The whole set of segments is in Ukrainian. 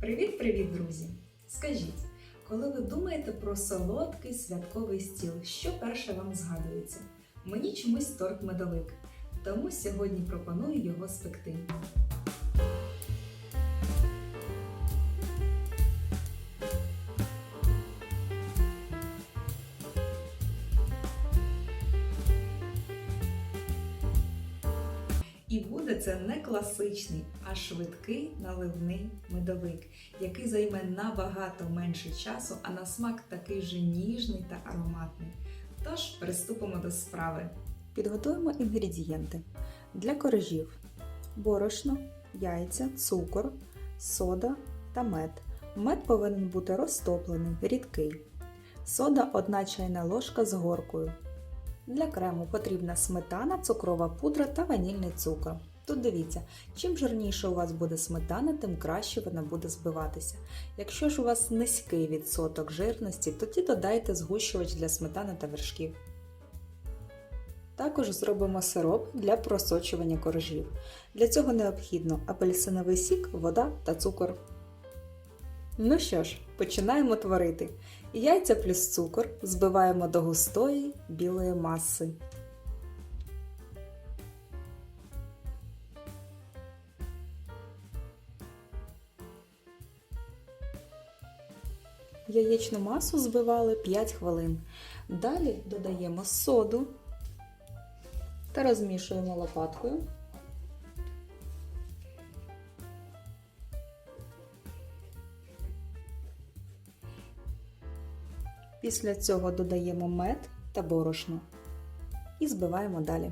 Привіт-привіт, друзі! Скажіть, коли ви думаєте про солодкий святковий стіл, що перше вам згадується? Мені чомусь торт медовик, тому сьогодні пропоную його спекти. І буде це не класичний, а швидкий наливний медовик, який займе набагато менше часу, а на смак такий же ніжний та ароматний. Тож приступимо до справи. Підготуємо інгредієнти для коржів: борошно, яйця, цукор, сода та мед. Мед повинен бути розтоплений, рідкий. Сода 1 чайна ложка з горкою. Для крему потрібна сметана, цукрова пудра та ванільний цукор. Тут дивіться, чим жирніше у вас буде сметана, тим краще вона буде збиватися. Якщо ж у вас низький відсоток жирності, тоді додайте згущувач для сметани та вершків. Також зробимо сироп для просочування коржів. Для цього необхідно апельсиновий сік, вода та цукор. Ну що ж, починаємо творити. Яйця плюс цукор збиваємо до густої білої маси. Яєчну масу збивали 5 хвилин. Далі додаємо соду та розмішуємо лопаткою. Після цього додаємо мед та борошно і збиваємо далі.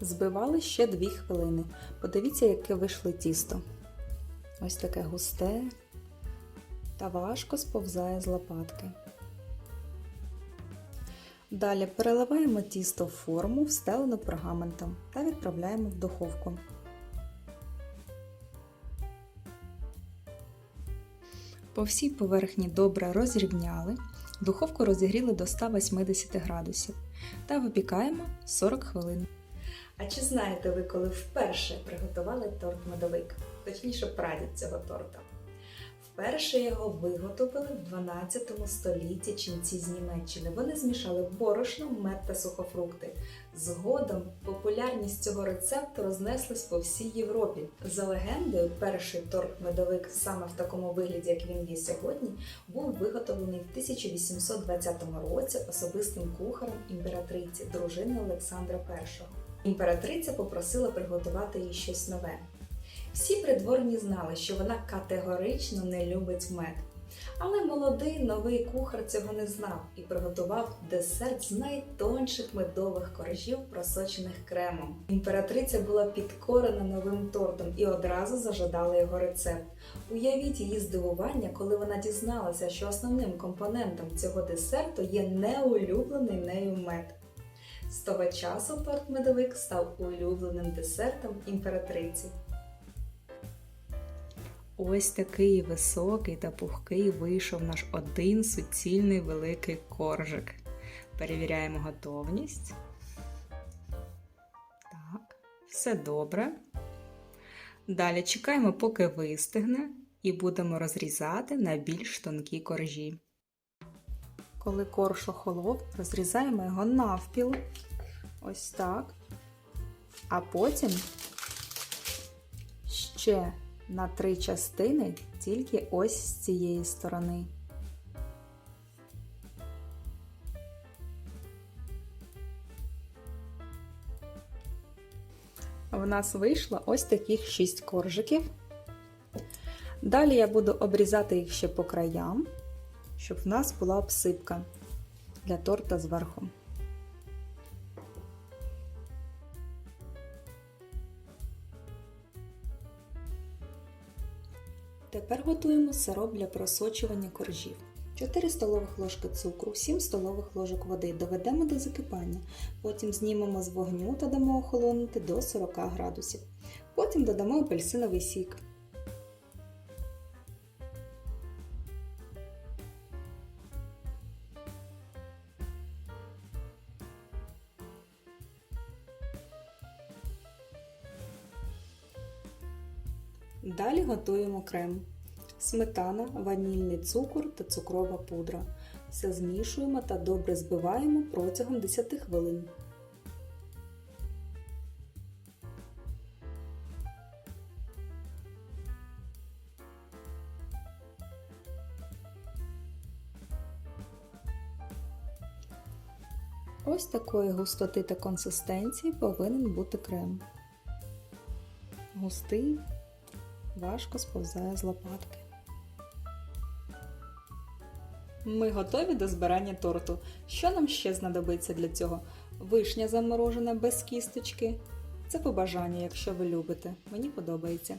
Збивали ще 2 хвилини. Подивіться, яке вийшло тісто. Ось таке густе та важко сповзає з лопатки. Далі переливаємо тісто в форму, встелену пергаментом та відправляємо в духовку. По всій поверхні добре розрівняли, духовку розігріли до 180 градусів та випікаємо 40 хвилин. А чи знаєте ви, коли вперше приготували торт медовик? Точніше, прадід цього торта? Вперше його виготовили в 12 столітті ченці з Німеччини. Вони змішали борошно, мед та сухофрукти. Згодом популярність цього рецепту рознеслась по всій Європі. За легендою, перший торт-медовик саме в такому вигляді, як він є сьогодні, був виготовлений в 1820 році особистим кухарем імператриці, дружини Олександра І. Імператриця попросила приготувати їй щось нове. Всі придворні знали, що вона категорично не любить мед. Але молодий новий кухар цього не знав і приготував десерт з найтонших медових коржів, просочених кремом. Імператриця була підкорена новим тортом і одразу зажадала його рецепт. Уявіть її здивування, коли вона дізналася, що основним компонентом цього десерту є неулюблений нею мед. З того часу торт медовик став улюбленим десертом імператриці. Ось такий високий та пухкий вийшов наш один суцільний великий коржик. Перевіряємо готовність. Так, все добре. Далі чекаємо, поки вистигне, і будемо розрізати на більш тонкі коржі. Коли корж охолов, розрізаємо його навпіл. Ось так. А потім ще на три частини тільки ось з цієї сторони. В нас вийшло ось таких 6 коржиків. Далі я буду обрізати їх ще по краям, щоб в нас була обсипка для торта зверху. Тепер готуємо сироп для просочування коржів. 4 столових ложки цукру, 7 столових ложок води доведемо до закипання. Потім знімемо з вогню та дамо охолонути до 40 градусів. Потім додамо апельсиновий сік. Далі готуємо крем. Сметана, ванільний цукор та цукрова пудра. Все змішуємо та добре збиваємо протягом 10 хвилин. Ось такої густоти та консистенції повинен бути крем. Густий, важко сповзає з лопатки. Ми готові до збирання торту. Що нам ще знадобиться для цього? Вишня заморожена без кісточки. Це по бажанню, якщо ви любите. Мені подобається.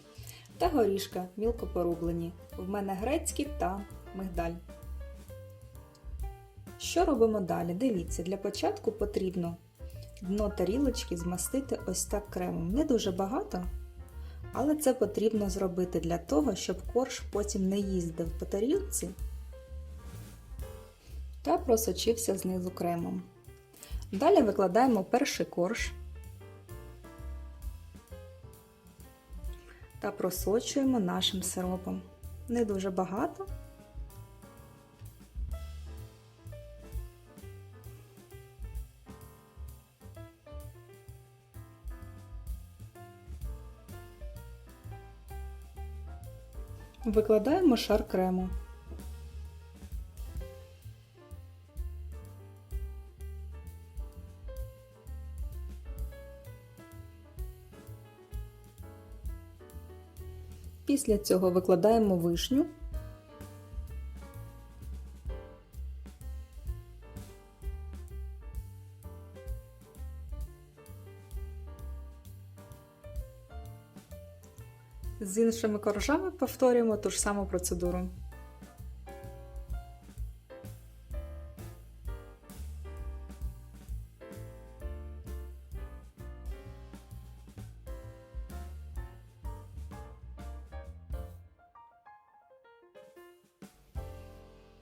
Та горішка мілко порублені. В мене грецькі та мигдаль. Що робимо далі? Дивіться, для початку потрібно дно тарілочки змастити ось так кремом. Не дуже багато, але це потрібно зробити для того, щоб корж потім не їздив по тарілці та просочився знизу кремом. Далі викладаємо перший корж та просочуємо нашим сиропом. Не дуже багато. Викладаємо шар крему. Після цього викладаємо вишню. З іншими коржами повторюємо ту ж саму процедуру.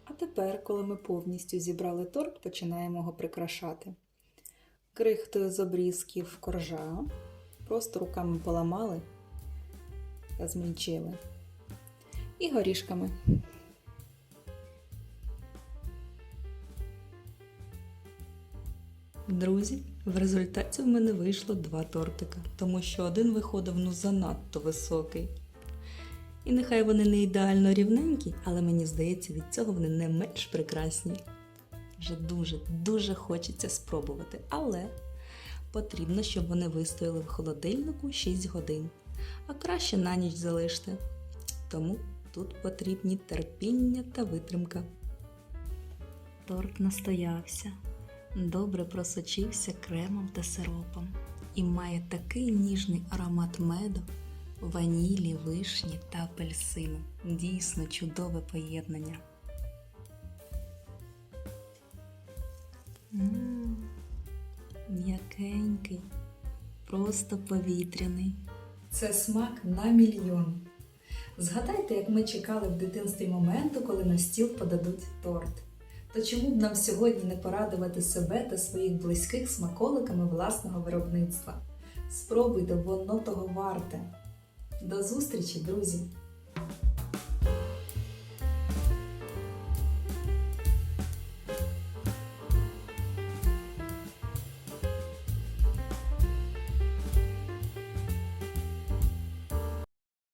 А тепер, коли ми повністю зібрали торт, починаємо його прикрашати. Крихтою з обрізків коржа, просто руками поламали та змільчили. І горішками. Друзі, в результаті в мене вийшло два тортика, тому що один виходив ну занадто високий. І нехай вони не ідеально рівненькі, але мені здається, від цього вони не менш прекрасні. Вже дуже, дуже хочеться спробувати, але потрібно, щоб вони вистояли в холодильнику 6 годин, а краще на ніч залиште. Тому тут потрібні терпіння та витримка. Торт настоявся добре просочився кремом та сиропом і має такий ніжний аромат меду, ванілі, вишні та апельсину. Дійсно чудове поєднання. М, М'якенький, просто повітряний. Це смак на мільйон. Згадайте, як ми чекали в дитинстві моменту, коли на стіл подадуть торт. То чому б нам сьогодні не порадувати себе та своїх близьких смаколиками власного виробництва? Спробуйте, воно того варте. До зустрічі, друзі!